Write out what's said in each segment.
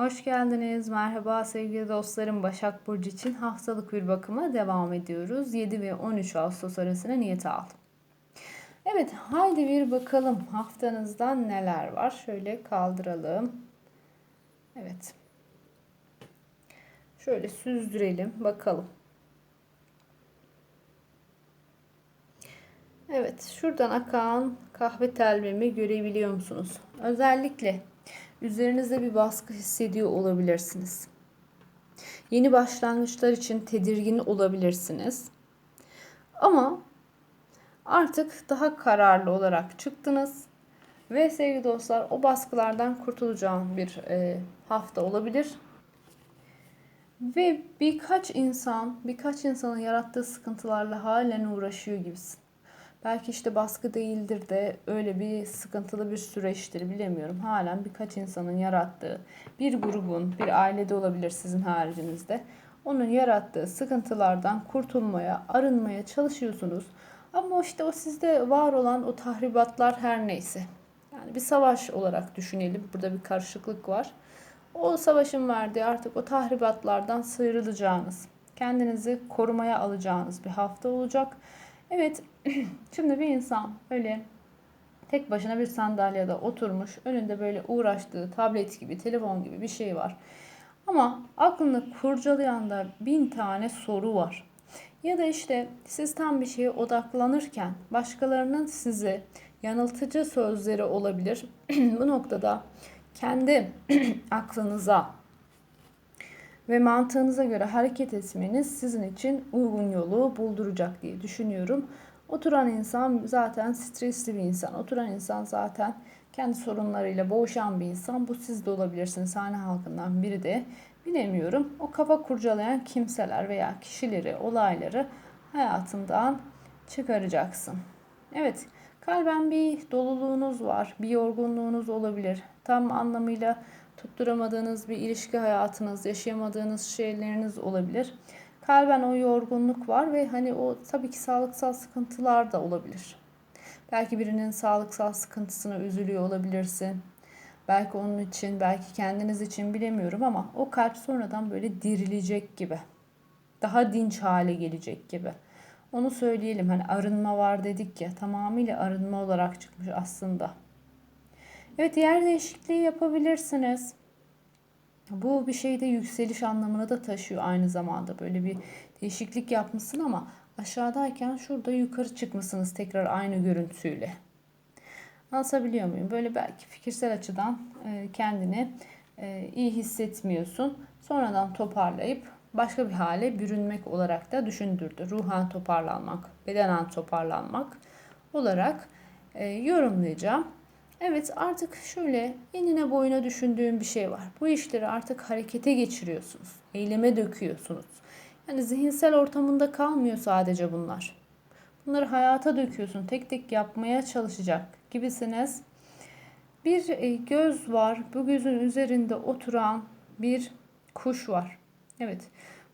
Hoş geldiniz. Merhaba sevgili dostlarım. Başak Burcu için haftalık bir bakıma devam ediyoruz. 7 ve 13 Ağustos arasına niyeti aldım. Evet haydi bir bakalım haftanızdan neler var. Şöyle kaldıralım. Evet. Şöyle süzdürelim bakalım. Evet şuradan akan kahve telvimi görebiliyor musunuz? Özellikle üzerinizde bir baskı hissediyor olabilirsiniz. Yeni başlangıçlar için tedirgin olabilirsiniz. Ama artık daha kararlı olarak çıktınız ve sevgili dostlar o baskılardan kurtulacağım bir e, hafta olabilir. Ve birkaç insan, birkaç insanın yarattığı sıkıntılarla halen uğraşıyor gibisin. Belki işte baskı değildir de öyle bir sıkıntılı bir süreçtir bilemiyorum. Halen birkaç insanın yarattığı bir grubun, bir ailede olabilir sizin haricinizde. Onun yarattığı sıkıntılardan kurtulmaya, arınmaya çalışıyorsunuz. Ama işte o sizde var olan o tahribatlar her neyse. Yani bir savaş olarak düşünelim. Burada bir karışıklık var. O savaşın verdiği artık o tahribatlardan sıyrılacağınız, kendinizi korumaya alacağınız bir hafta olacak. Evet, şimdi bir insan öyle tek başına bir sandalyede oturmuş, önünde böyle uğraştığı tablet gibi, telefon gibi bir şey var. Ama aklını kurcalayan da bin tane soru var. Ya da işte siz tam bir şeye odaklanırken başkalarının size yanıltıcı sözleri olabilir. Bu noktada kendi aklınıza ve mantığınıza göre hareket etmeniz sizin için uygun yolu bulduracak diye düşünüyorum. Oturan insan zaten stresli bir insan. Oturan insan zaten kendi sorunlarıyla boğuşan bir insan. Bu siz de olabilirsiniz. Hane halkından biri de bilemiyorum. O kafa kurcalayan kimseler veya kişileri, olayları hayatından çıkaracaksın. Evet, kalben bir doluluğunuz var, bir yorgunluğunuz olabilir. Tam anlamıyla tutturamadığınız bir ilişki hayatınız, yaşayamadığınız şeyleriniz olabilir. Kalben o yorgunluk var ve hani o tabii ki sağlıksal sıkıntılar da olabilir. Belki birinin sağlıksal sıkıntısına üzülüyor olabilirsin. Belki onun için, belki kendiniz için bilemiyorum ama o kalp sonradan böyle dirilecek gibi. Daha dinç hale gelecek gibi. Onu söyleyelim hani arınma var dedik ya tamamıyla arınma olarak çıkmış aslında. Evet yer değişikliği yapabilirsiniz. Bu bir şeyde yükseliş anlamını da taşıyor aynı zamanda. Böyle bir değişiklik yapmışsın ama aşağıdayken şurada yukarı çıkmışsınız tekrar aynı görüntüyle. Anlatabiliyor muyum? Böyle belki fikirsel açıdan e, kendini e, iyi hissetmiyorsun. Sonradan toparlayıp başka bir hale bürünmek olarak da düşündürdü. Ruhan toparlanmak, bedenen toparlanmak olarak e, yorumlayacağım. Evet artık şöyle enine boyuna düşündüğüm bir şey var. Bu işleri artık harekete geçiriyorsunuz. Eyleme döküyorsunuz. Yani zihinsel ortamında kalmıyor sadece bunlar. Bunları hayata döküyorsun. Tek tek yapmaya çalışacak gibisiniz. Bir e, göz var. Bu gözün üzerinde oturan bir kuş var. Evet.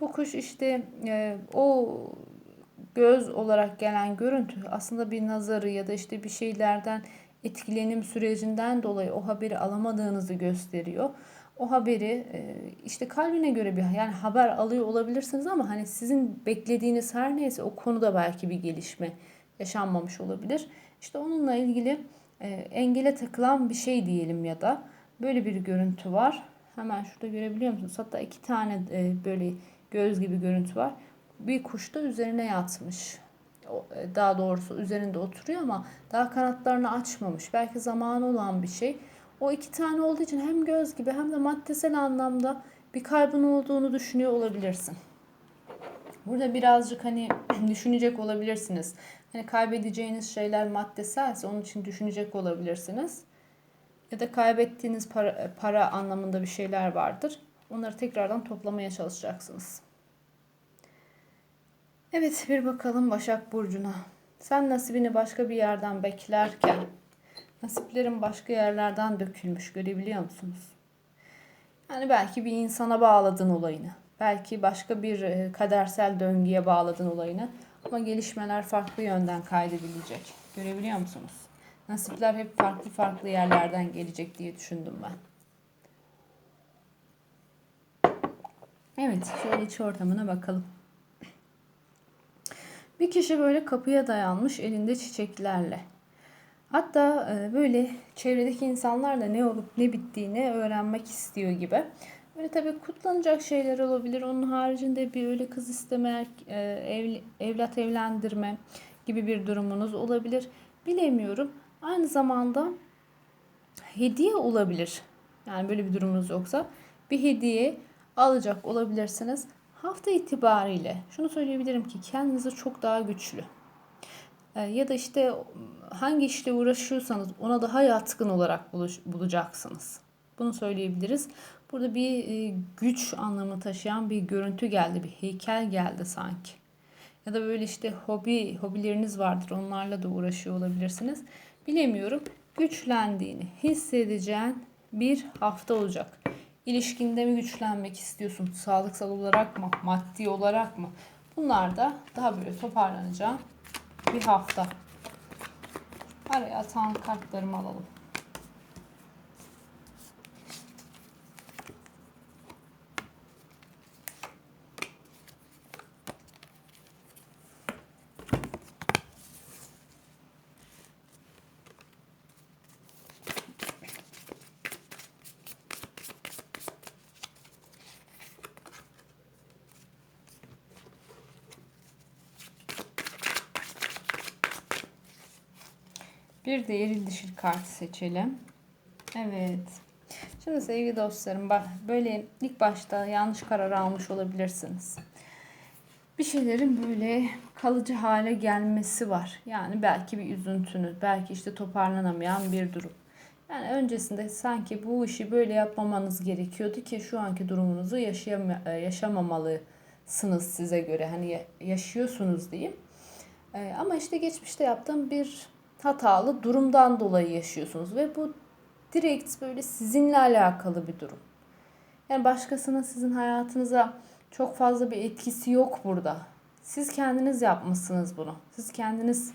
Bu kuş işte e, o göz olarak gelen görüntü aslında bir nazarı ya da işte bir şeylerden etkilenim sürecinden dolayı o haberi alamadığınızı gösteriyor. O haberi e, işte kalbine göre bir yani haber alıyor olabilirsiniz ama hani sizin beklediğiniz her neyse o konuda belki bir gelişme yaşanmamış olabilir. İşte onunla ilgili e, engele takılan bir şey diyelim ya da böyle bir görüntü var. Hemen şurada görebiliyor musunuz? Hatta iki tane e, böyle göz gibi görüntü var. Bir kuş da üzerine yatmış. E, daha doğrusu üzerinde oturuyor ama daha kanatlarını açmamış. Belki zamanı olan bir şey. O iki tane olduğu için hem göz gibi hem de maddesel anlamda bir kaybın olduğunu düşünüyor olabilirsin. Burada birazcık hani düşünecek olabilirsiniz. Hani kaybedeceğiniz şeyler maddeselse onun için düşünecek olabilirsiniz. Ya da kaybettiğiniz para, para anlamında bir şeyler vardır. Onları tekrardan toplamaya çalışacaksınız. Evet bir bakalım Başak Burcu'na. Sen nasibini başka bir yerden beklerken nasiplerin başka yerlerden dökülmüş görebiliyor musunuz? Yani belki bir insana bağladın olayını. Belki başka bir e, kadersel döngüye bağladın olayını. Ama gelişmeler farklı yönden kaydedilecek. Görebiliyor musunuz? Nasipler hep farklı farklı yerlerden gelecek diye düşündüm ben. Evet, şöyle iç ortamına bakalım. Bir kişi böyle kapıya dayanmış elinde çiçeklerle. Hatta e, böyle çevredeki insanlar da ne olup ne bittiğini öğrenmek istiyor gibi. Böyle tabii kutlanacak şeyler olabilir. Onun haricinde bir öyle kız isteme, e, ev, evlat evlendirme gibi bir durumunuz olabilir. Bilemiyorum. Aynı zamanda hediye olabilir. Yani böyle bir durumunuz yoksa bir hediye alacak olabilirsiniz. Hafta itibariyle şunu söyleyebilirim ki kendinizi çok daha güçlü e, ya da işte hangi işle uğraşıyorsanız ona daha yatkın olarak bulacaksınız. Bunu söyleyebiliriz. Burada bir e, güç anlamı taşıyan bir görüntü geldi, bir heykel geldi sanki. Ya da böyle işte hobi, hobileriniz vardır. Onlarla da uğraşıyor olabilirsiniz. Bilemiyorum. Güçlendiğini hissedeceğin bir hafta olacak. İlişkinde mi güçlenmek istiyorsun? Sağlıksal olarak mı? Maddi olarak mı? Bunlar da daha böyle toparlanacağın bir hafta. Araya atan kartlarımı alalım. Bir de eril dişil kart seçelim. Evet. Şimdi sevgili dostlarım bak böyle ilk başta yanlış karar almış olabilirsiniz. Bir şeylerin böyle kalıcı hale gelmesi var. Yani belki bir üzüntünüz, belki işte toparlanamayan bir durum. Yani öncesinde sanki bu işi böyle yapmamanız gerekiyordu ki şu anki durumunuzu yaşayam e, yaşamamalısınız size göre. Hani yaşıyorsunuz diyeyim. E, ama işte geçmişte yaptığım bir hatalı durumdan dolayı yaşıyorsunuz ve bu direkt böyle sizinle alakalı bir durum. Yani başkasının sizin hayatınıza çok fazla bir etkisi yok burada. Siz kendiniz yapmışsınız bunu. Siz kendiniz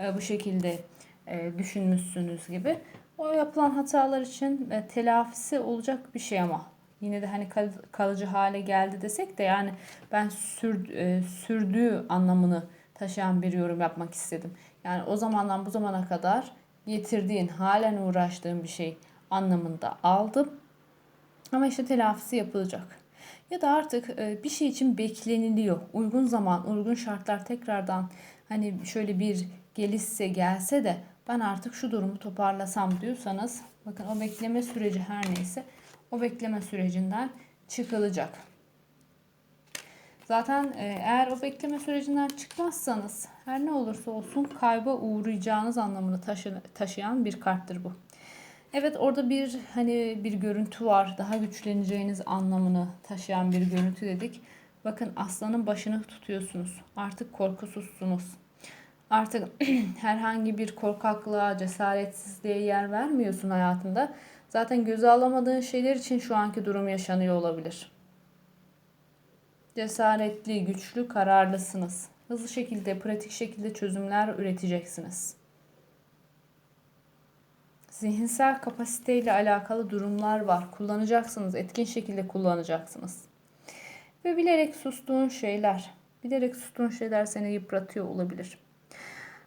e, bu şekilde e, düşünmüşsünüz gibi. O yapılan hatalar için e, telafisi olacak bir şey ama yine de hani kal- kalıcı hale geldi desek de yani ben sür, sürdüğü anlamını taşıyan bir yorum yapmak istedim. Yani o zamandan bu zamana kadar getirdiğin, halen uğraştığın bir şey anlamında aldım. Ama işte telafisi yapılacak. Ya da artık e, bir şey için bekleniliyor. Uygun zaman, uygun şartlar tekrardan hani şöyle bir gelişse gelse de ben artık şu durumu toparlasam diyorsanız bakın o bekleme süreci her neyse o bekleme sürecinden çıkılacak. Zaten e, eğer o bekleme sürecinden çıkmazsanız her ne olursa olsun kayba uğrayacağınız anlamını taşı, taşıyan bir karttır bu. Evet orada bir hani bir görüntü var. Daha güçleneceğiniz anlamını taşıyan bir görüntü dedik. Bakın aslanın başını tutuyorsunuz. Artık korkusuzsunuz. Artık herhangi bir korkaklığa, cesaretsizliğe yer vermiyorsun hayatında. Zaten göze alamadığın şeyler için şu anki durum yaşanıyor olabilir. Cesaretli, güçlü, kararlısınız. Hızlı şekilde, pratik şekilde çözümler üreteceksiniz. Zihinsel kapasiteyle alakalı durumlar var. Kullanacaksınız, etkin şekilde kullanacaksınız. Ve bilerek sustuğun şeyler, bilerek sustuğun şeyler seni yıpratıyor olabilir.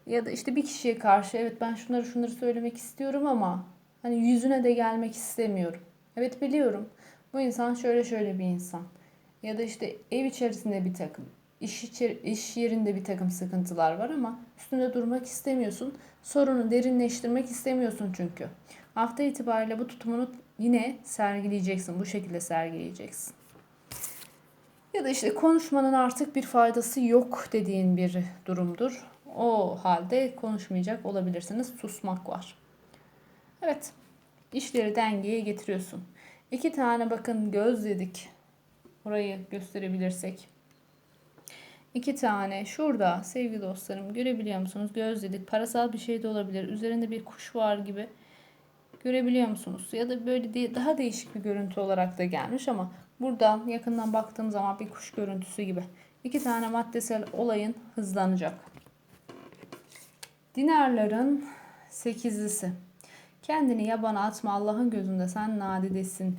Ya da işte bir kişiye karşı evet ben şunları şunları söylemek istiyorum ama hani yüzüne de gelmek istemiyorum. Evet biliyorum. Bu insan şöyle şöyle bir insan. Ya da işte ev içerisinde bir takım, iş, içer iş yerinde bir takım sıkıntılar var ama üstünde durmak istemiyorsun. Sorunu derinleştirmek istemiyorsun çünkü. Hafta itibariyle bu tutumunu yine sergileyeceksin. Bu şekilde sergileyeceksin. Ya da işte konuşmanın artık bir faydası yok dediğin bir durumdur. O halde konuşmayacak olabilirsiniz. Susmak var. Evet. İşleri dengeye getiriyorsun. İki tane bakın göz dedik. Orayı gösterebilirsek. İki tane şurada sevgili dostlarım görebiliyor musunuz? Göz dedik. Parasal bir şey de olabilir. Üzerinde bir kuş var gibi. Görebiliyor musunuz? Ya da böyle de, daha değişik bir görüntü olarak da gelmiş ama burada yakından baktığım zaman bir kuş görüntüsü gibi. İki tane maddesel olayın hızlanacak. Dinarların sekizlisi. Kendini yabana atma Allah'ın gözünde sen nadidesin.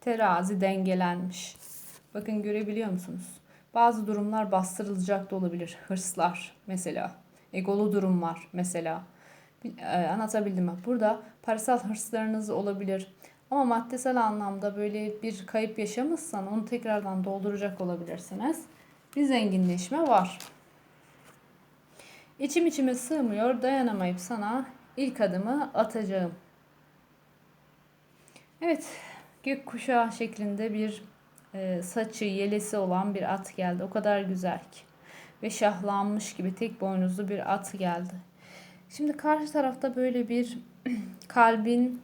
Terazi dengelenmiş. Bakın görebiliyor musunuz? Bazı durumlar bastırılacak da olabilir. Hırslar mesela. Egolu durumlar mesela. E, anlatabildim mi? Burada parasal hırslarınız olabilir. Ama maddesel anlamda böyle bir kayıp yaşamışsan onu tekrardan dolduracak olabilirsiniz. Bir zenginleşme var. İçim içime sığmıyor, dayanamayıp sana ilk adımı atacağım. Evet, gökkuşağı şeklinde bir e, saçı, yelesi olan bir at geldi. O kadar güzel ki. Ve şahlanmış gibi tek boynuzlu bir at geldi. Şimdi karşı tarafta böyle bir kalbin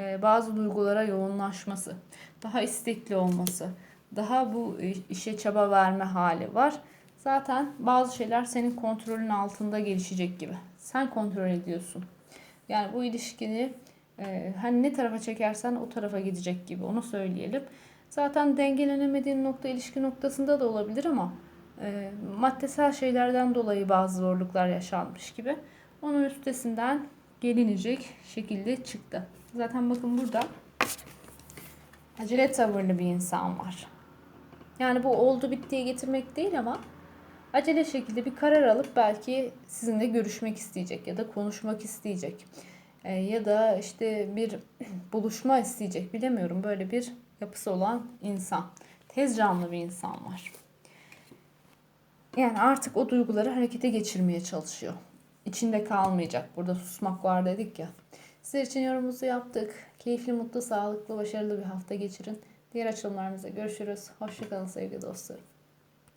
e, bazı duygulara yoğunlaşması, daha istekli olması, daha bu işe çaba verme hali var. Zaten bazı şeyler senin kontrolün altında gelişecek gibi. Sen kontrol ediyorsun. Yani bu ilişkini e, hani ne tarafa çekersen o tarafa gidecek gibi onu söyleyelim. Zaten dengelenemediğin nokta ilişki noktasında da olabilir ama e, maddesel şeylerden dolayı bazı zorluklar yaşanmış gibi. Onun üstesinden gelinecek şekilde çıktı. Zaten bakın burada acele tavırlı bir insan var. Yani bu oldu bittiye getirmek değil ama acele şekilde bir karar alıp belki sizinle görüşmek isteyecek ya da konuşmak isteyecek. Ee, ya da işte bir buluşma isteyecek bilemiyorum böyle bir yapısı olan insan. Tez canlı bir insan var. Yani artık o duyguları harekete geçirmeye çalışıyor. İçinde kalmayacak. Burada susmak var dedik ya. Sizler için yorumumuzu yaptık. Keyifli, mutlu, sağlıklı, başarılı bir hafta geçirin. Diğer açılımlarımızda görüşürüz. Hoşçakalın sevgili dostlarım.